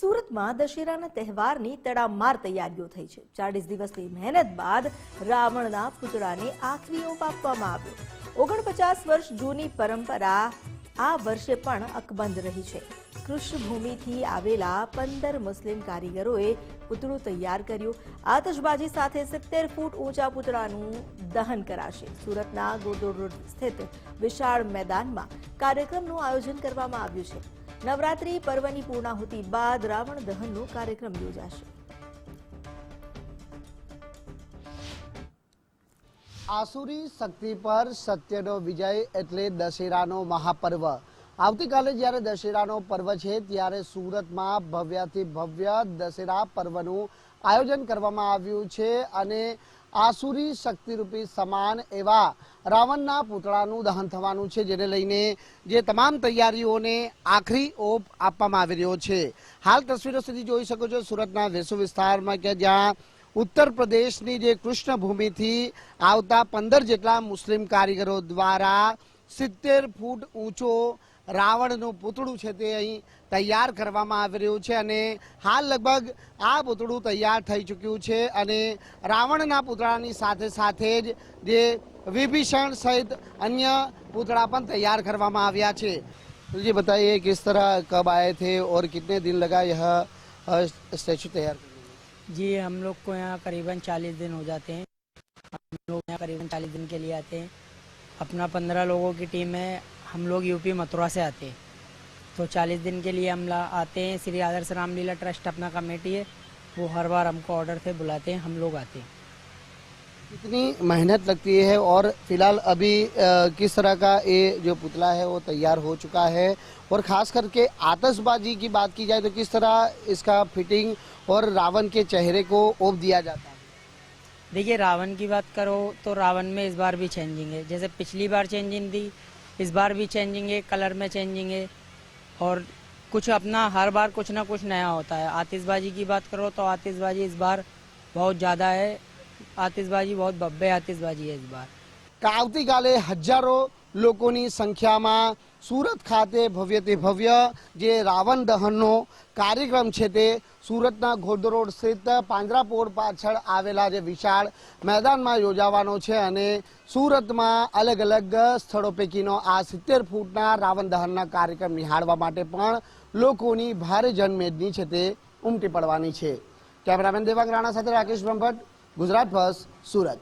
સુરતમાં દશેરાના તહેવારની તડામાર તૈયારીઓ થઈ છે. ચાલીસ દિવસની મહેનત બાદ રાવણના પૂતળાને આખરી ઓપ આપવામાં આવ્યો. ઓગણપચાસ વર્ષ જૂની પરંપરા આ વર્ષે પણ અકબંધ રહી છે. કૃષ્ણભૂમિથી આવેલા પંદર મુસ્લિમ કારીગરોએ પુતળું તૈયાર કર્યું. આતશબાજી સાથે સિત્તેર ફૂટ ઊંચા પુતળાનું દહન કરાશે. સુરતના ગોદોડ રોડ સ્થિત વિશાળ મેદાનમાં કાર્યક્રમનું આયોજન કરવામાં આવ્યું છે. નવરાત્રી પર્વની પૂર્ણાહુતિ બાદ રાવણ દહનનો કાર્યક્રમ યોજાશે. આસુરી શક્તિ પર સત્યનો વિજય એટલે દશેરાનો મહાપર્વ. આવતીકાલે જ્યારે દશેરાનો પર્વ છે, ત્યારે સુરતમાં ભવ્યથી ભવ્ય દશેરા પર્વનું આયોજન કરવામાં આવ્યું છે અને આસુરી શક્તિરૂપી સમાન એવા રાવણના પૂતળાનું દહન થવાનું છે, જેને લઈને જે તમામ તૈયારીઓને આખરી ઓપ આપવામાં આવી રહ્યો છે. હાલ તસવીરો સુધી જોઈ શકો છો, સુરતના વેસુ વિસ્તારમાં કે જ્યાં ઉત્તર પ્રદેશની જે કૃષ્ણભૂમિથી આવતા પંદર જેટલા મુસ્લિમ કારીગરો દ્વારા સિત્તેર ફૂટ ઊંચો રાવણનું પૂતળું છે તે અહીં તૈયાર કરવામાં આવી રહ્યું છે અને હાલ લગભગ આ પૂતળું તૈયાર થઈ ચૂક્યું છે અને રાવણના પૂતળાની સાથે સાથે જ જે વિભીષણ સહિત અન્ય પૂતળા પણ તૈયાર કરવામાં આવ્યા છે जी बताइए किस तरह कब आए थे और कितने दिन लगा यह स्टैचू तैयार करने में? जी हम लोग को यहाँ करीबन चालीस दिन हो जाते हैं हम लोग यहाँ करीबन चालीस दिन के लिए आते हैं अपना पंद्रह लोगों की टीम है हम लोग यूपी मथुरा से आते हैं। तो चालीस दिन के लिए हम ला- आते हैं श्री आदर्श रामलीला ट्रस्ट अपना कमेटी है। वो हर बार हमको ऑर्डर से बुलाते हैं हम लोग आते हैं। कितनी मेहनत लगती है और फ़िलहाल अभी अ, किस तरह का ये जो पुतला है वो तैयार हो चुका है? और खास करके आतशबाजी की बात की जाए तो किस तरह इसका फिटिंग और रावण के चेहरे को ओप दिया जाता है? देखिए रावण की बात करो तो रावण में इस बार भी चेंजिंग है। जैसे पिछली बार चेंजिंग थी इस बार भी चेंजिंग है कलर में चेंजिंग है और कुछ अपना हर बार कुछ ना कुछ नया होता है आतिशबाजी की बात करो तो आतिशबाजी इस बार बहुत ज़्यादा है आतिशबाजी बहुत भव्य आतिशबाजी है इस बार કે આવતીકાલે હજારો લોકોની સંખ્યામાં સુરત ખાતે ભવ્યથી ભવ્ય જે રાવણ દહનનો કાર્યક્રમ છે તે સુરતના ઘોડ રોડ સ્થિત પાંજરાપોળ પાછળ આવેલા જે વિશાળ મેદાનમાં યોજાવાનો છે અને સુરતમાં અલગ અલગ સ્થળો પૈકીનો આ સિત્તેર ફૂટના રાવણ દહનના કાર્યક્રમ નિહાળવા માટે પણ લોકોની ભારે જનમેદની છે તે ઉમટી પડવાની છે. કેમેરામેન દેવાંગ રાણા સાથે રાકેશ બ્રહ્મભટ્ટ, ગુજરાત ફર્સ્ટ સુરત.